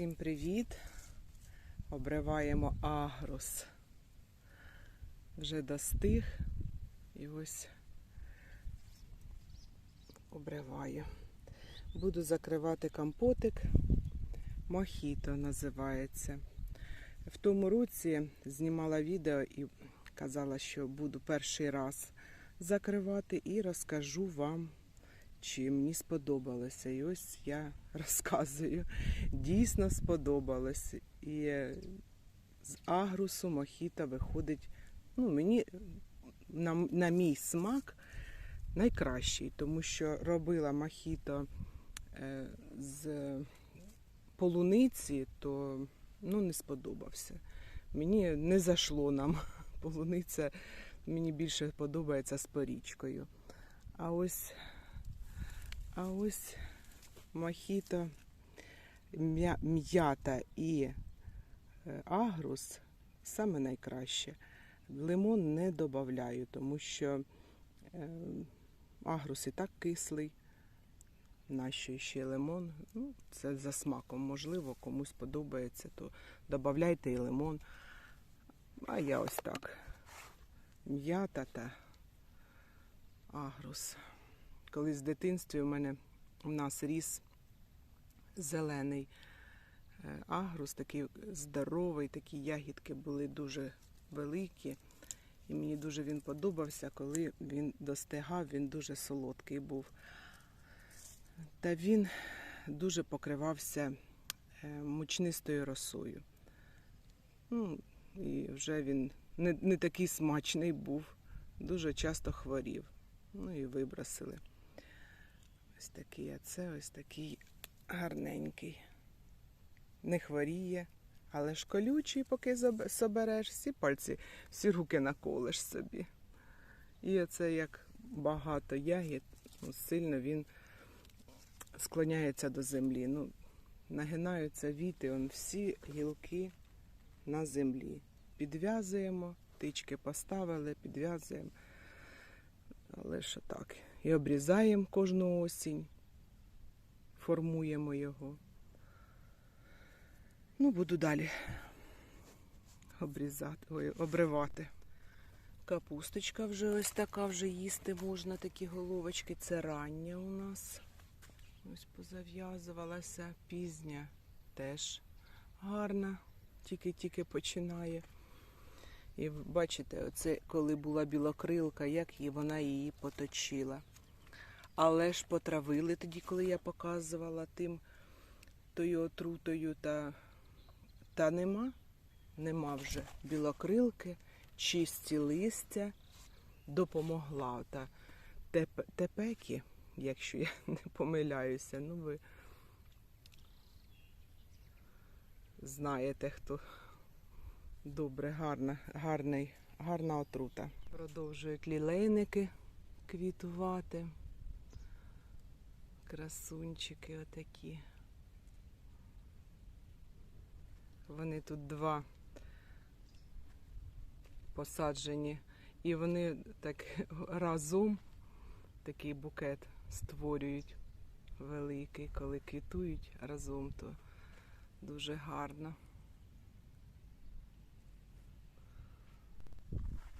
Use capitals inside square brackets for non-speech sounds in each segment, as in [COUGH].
Всім привіт! Обриваємо агрос. Вже достиг і ось обриваю. Буду закривати компотик. Мохіто називається. В тому році знімала відео і казала, що буду перший раз закривати і розкажу вам, чи мені сподобалося. І ось я [LAUGHS] розказую. Дійсно сподобалось. І з агрусу мохіто виходить, ну, мені на, на мій смак найкращий, тому що робила мохіто е, з полуниці, то ну, не сподобався. Мені не зашло нам [LAUGHS] полуниця, мені більше подобається з порічкою. А ось, а ось мохіто, м'ята і е, агрус саме найкраще. Лимон не додаю, тому що е, агрус і так кислий. Нащо ще лимон? Ну, це за смаком. Можливо, комусь подобається, то додавайте і лимон. А я ось так. М'ята та агрус. Колись в дитинстві у мене у нас ріс зелений е, агрус, такий здоровий, такі ягідки були дуже великі. І мені дуже він подобався, коли він достигав, він дуже солодкий був. Та він дуже покривався е, мучнистою росою. Ну, і вже він не, не такий смачний був, дуже часто хворів. Ну і вибросили. Ось такий, а це ось такий гарненький. Не хворіє, але ж колючий, поки собереш, всі пальці, всі руки наколиш собі. І оце як багато ягід, ну, сильно він склоняється до землі. Ну, нагинаються віти, он всі гілки на землі. Підв'язуємо, тички поставили, підв'язуємо. Але що так. І обрізаємо кожну осінь, формуємо його. Ну, буду далі обрізати, ой, обривати. Капусточка вже ось така, вже їсти можна, такі головочки. Це рання у нас. Ось позав'язувалася пізня теж гарна, тільки-тільки починає. І бачите, оце коли була білокрилка, як її, вона її поточила. Але ж потравили тоді, коли я показувала тим тою отрутою, та, та нема. Нема вже білокрилки, чисті листя допомогла. Та теп, тепекі, якщо я [LAUGHS] не помиляюся, ну ви знаєте, хто добре, гарна, гарний, гарна отрута. Продовжують лілейники квітувати. Красунчики отакі. Вони тут два посаджені. І вони так [LAUGHS] разом такий букет створюють великий, коли квітують разом, то дуже гарно.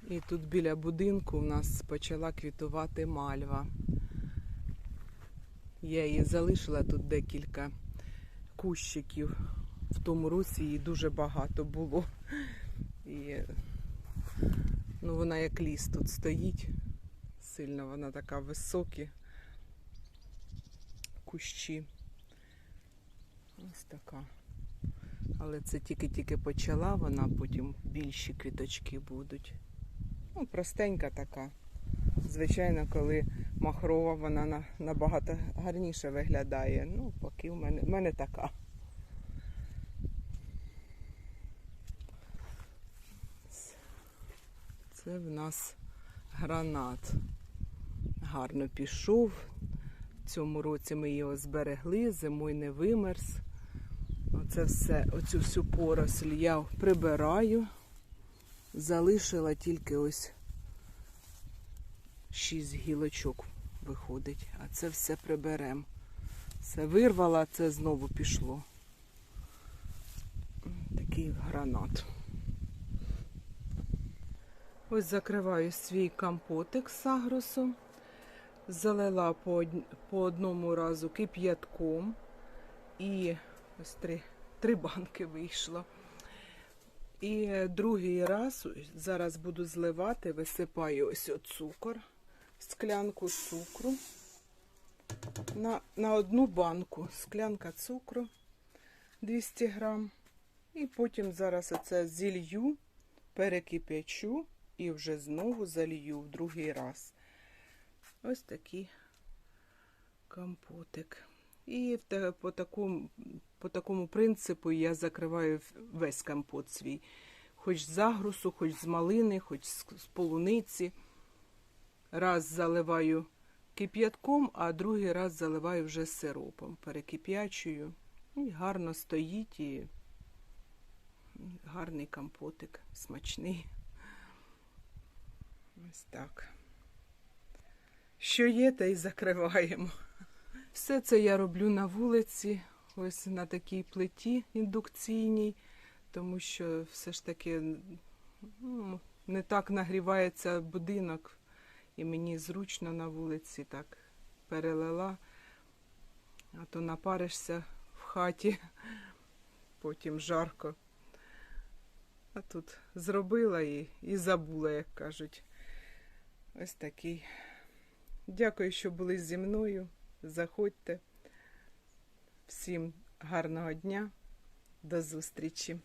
І тут біля будинку у нас почала квітувати мальва. Я її залишила тут декілька кущиків. В тому році її дуже багато було. І ну, вона як ліс тут стоїть. Сильно вона така високі кущі. Ось така. Але це тільки-тільки почала вона, потім більші квіточки будуть. Ну, простенька така. Звичайно, коли махрова, вона набагато гарніше виглядає. Ну, поки в мене, в мене така. Це в нас гранат. Гарно пішов. В цьому році ми його зберегли, зимою не вимерз. Оце все, оцю всю поросль я прибираю. Залишила тільки ось шість гілочок виходить, а це все приберемо. Все вирвала, це знову пішло. такий гранат. Ось закриваю свій компотик з агросу. Залила по, по одному разу кип'ятком. І ось три, три банки вийшло. І другий раз зараз буду зливати, висипаю ось цукор, склянку цукру. На, на одну банку склянка цукру 200 грам. І потім зараз оце зілью, перекип'ячу і вже знову залью в другий раз. Ось такий компотик. І по такому, по такому принципу я закриваю весь компот свій. Хоч з агрусу, хоч з малини, хоч з полуниці. Раз заливаю кип'ятком, а другий раз заливаю вже сиропом. Перекип'ячую. І гарно стоїть і гарний компотик, смачний. Ось так. Що є, те й закриваємо. Все це я роблю на вулиці, ось на такій плиті індукційній, тому що все ж таки ну, не так нагрівається будинок, і мені зручно на вулиці так перелила, а то напаришся в хаті, потім жарко. А тут зробила і, і забула, як кажуть. Ось такий. Дякую, що були зі мною. Заходьте. Всім гарного дня. До зустрічі!